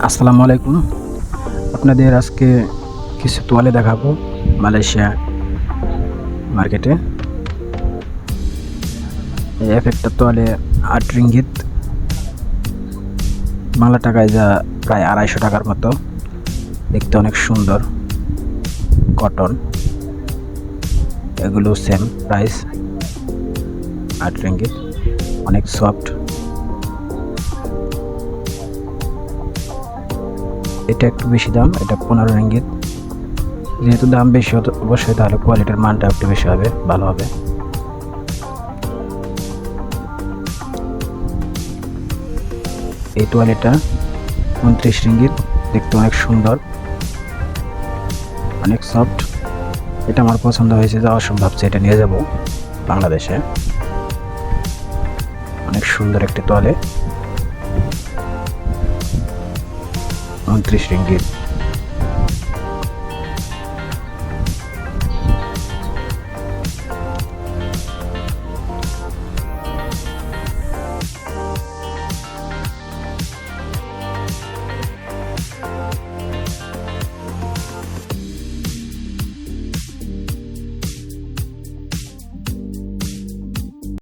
আসসালামু আলাইকুম। আপনাদের আজকে কিছু তোয়ালে দেখাবো মালয়েশিয়া মার্কেটে। এক একটা তোয়ালে আট রিঙ্গিত। বাংলা টাকায় যা প্রায় আড়াইশো টাকার মতো। দেখতে অনেক সুন্দর। কটন। এগুলো সেম প্রাইস আট রিঙ্গিত। অনেক সফট এটা একটু বেশি দাম, এটা পনেরো রিঙ্গিত যেহেতু দাম বেশি হতো অবশ্যই তাহলে কোয়ালিটির মানটা একটু বেশি হবে, ভালো হবে। এই তোয়ালেটা উনত্রিশ রিঙ্গিত দেখতে অনেক সুন্দর, অনেক সফট এটা আমার পছন্দ হয়েছে যাওয়ার অসম্ভব এটা নিয়ে যাব বাংলাদেশে। অনেক সুন্দর একটি তোয়ালে উনত্রিশ রিঙ্গিত।